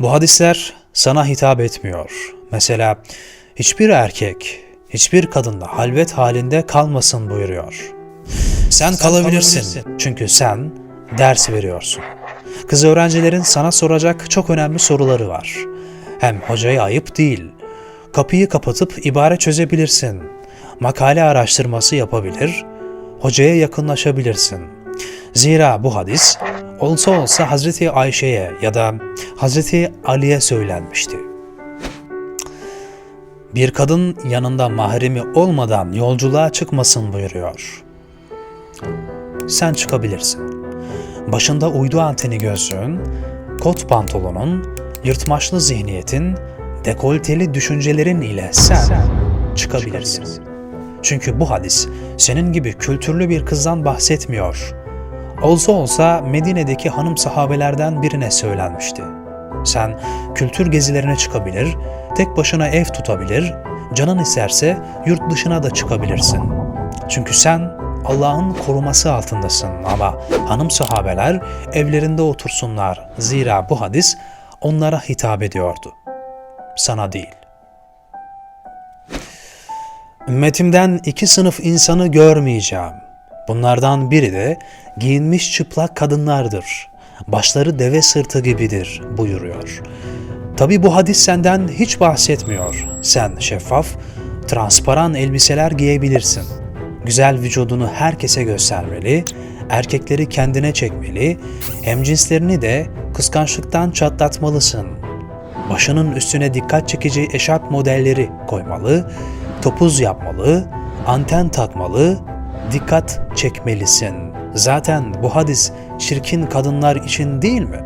Bu hadisler sana hitap etmiyor. Mesela hiçbir erkek, hiçbir kadınla halvet halinde kalmasın buyuruyor. Sen, kalabilirsin. Çünkü sen ders veriyorsun. Kız öğrencilerin sana soracak çok önemli soruları var. Hem hocaya ayıp değil. Kapıyı kapatıp ibare çözebilirsin. Makale araştırması yapabilir, hocaya yakınlaşabilirsin. Zira bu hadis olsa olsa Hazreti Ayşe'ye ya da Hazreti Ali'ye söylenmişti. Bir kadın yanında mahremi olmadan yolculuğa çıkmasın buyuruyor. Sen çıkabilirsin. Başında uydu anteni gözlüğün, kot pantolonun, yırtmaçlı zihniyetin, dekolteli düşüncelerin ile sen çıkabilirsin. Çünkü bu hadis senin gibi kültürlü bir kızdan bahsetmiyor. Olsa olsa Medine'deki hanım sahabelerden birine söylenmişti. Sen kültür gezilerine çıkabilir, tek başına ev tutabilir, canın isterse yurt dışına da çıkabilirsin. Çünkü sen Allah'ın koruması altındasın ama hanım sahabeler evlerinde otursunlar. Zira bu hadis onlara hitap ediyordu. Sana değil. Ümmetimden iki sınıf insanı görmeyeceğim. Bunlardan biri de giyinmiş çıplak kadınlardır. Başları deve sırtı gibidir buyuruyor. Tabi bu hadis senden hiç bahsetmiyor. Sen şeffaf, transparan elbiseler giyebilirsin. Güzel vücudunu herkese göstermeli, erkekleri kendine çekmeli, hemcinslerini de kıskançlıktan çatlatmalısın. Başının üstüne dikkat çekici eşarp modelleri koymalı, topuz yapmalı, anten takmalı, dikkat çekmelisin. Zaten bu hadis çirkin kadınlar için değil mi?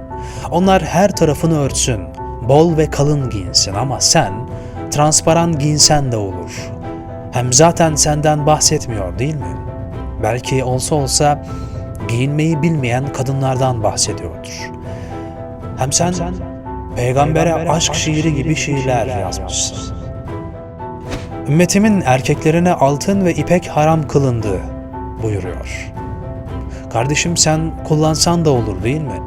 Onlar her tarafını örtsün, bol ve kalın giyinsin ama sen transparan giyinsen de olur. Hem zaten senden bahsetmiyor değil mi? Belki olsa olsa giyinmeyi bilmeyen kadınlardan bahsediyordur. Hem sen, peygambere aşk şiiri gibi şiirler yazmışsın. Ümmetimin erkeklerine altın ve ipek haram kılındı buyuruyor. Kardeşim sen kullansan da olur değil mi?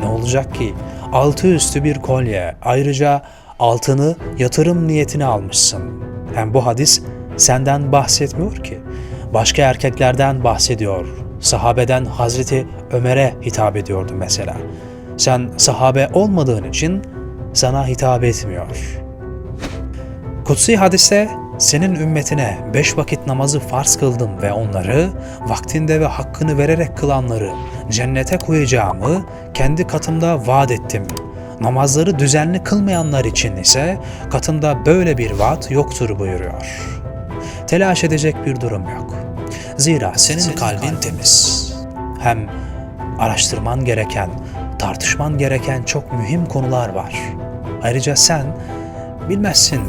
Ne olacak ki? Altı üstü bir kolye, ayrıca altını yatırım niyetine almışsın. Hem bu hadis senden bahsetmiyor ki. Başka erkeklerden bahsediyor. Sahabeden Hazreti Ömer'e hitap ediyordu mesela. Sen sahabe olmadığın için sana hitap etmiyor.'' Kutsi hadiste senin ümmetine beş vakit namazı farz kıldım ve onları vaktinde ve hakkını vererek kılanları cennete koyacağımı kendi katımda vaat ettim. Namazları düzenli kılmayanlar için ise katında böyle bir vaat yoktur buyuruyor. Telaş edecek bir durum yok. Zira senin, senin kalbin, kalbin temiz. Hem araştırman gereken, tartışman gereken çok mühim konular var. Ayrıca sen bilmezsin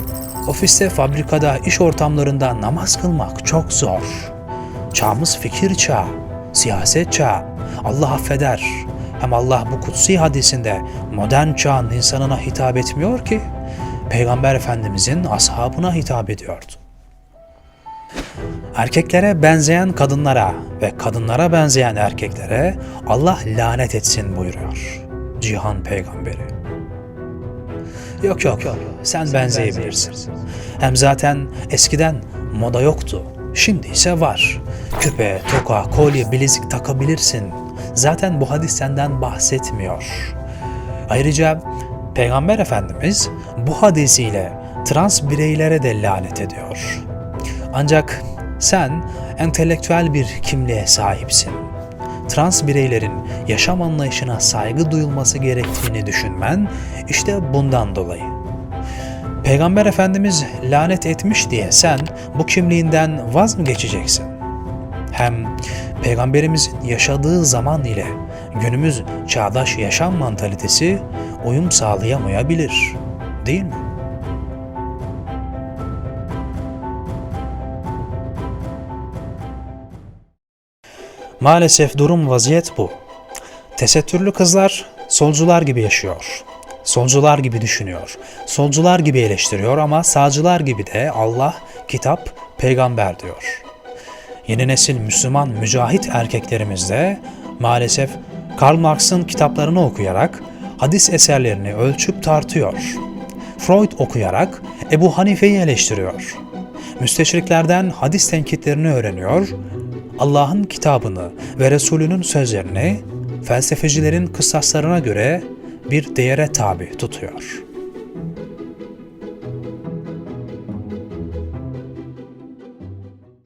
Ofiste, fabrikada, iş ortamlarında namaz kılmak çok zor. Çağımız fikir çağı, siyaset çağı. Allah affeder. Hem Allah bu kutsi hadisinde modern çağın insanına hitap etmiyor ki, Peygamber Efendimizin ashabına hitap ediyordu. Erkeklere benzeyen kadınlara ve kadınlara benzeyen erkeklere Allah lanet etsin buyuruyor Cihan Peygamberi. Yok yok sen benzeyebilirsin. Hem zaten eskiden moda yoktu. Şimdi ise var. Küpe, toka, kolye, bilezik takabilirsin. Zaten bu hadis senden bahsetmiyor. Ayrıca Peygamber Efendimiz bu hadisiyle trans bireylere de lanet ediyor. Ancak sen entelektüel bir kimliğe sahipsin trans bireylerin yaşam anlayışına saygı duyulması gerektiğini düşünmen işte bundan dolayı. Peygamber Efendimiz lanet etmiş diye sen bu kimliğinden vaz mı geçeceksin? Hem Peygamberimizin yaşadığı zaman ile günümüz çağdaş yaşam mantalitesi uyum sağlayamayabilir, değil mi? Maalesef durum vaziyet bu. Tesettürlü kızlar solcular gibi yaşıyor. Solcular gibi düşünüyor. Solcular gibi eleştiriyor ama sağcılar gibi de Allah, kitap, peygamber diyor. Yeni nesil Müslüman mücahit erkeklerimiz de maalesef Karl Marx'ın kitaplarını okuyarak hadis eserlerini ölçüp tartıyor. Freud okuyarak Ebu Hanife'yi eleştiriyor. Müsteşriklerden hadis tenkitlerini öğreniyor, Allah'ın kitabını ve Resulünün sözlerini felsefecilerin kıstaslarına göre bir değere tabi tutuyor.''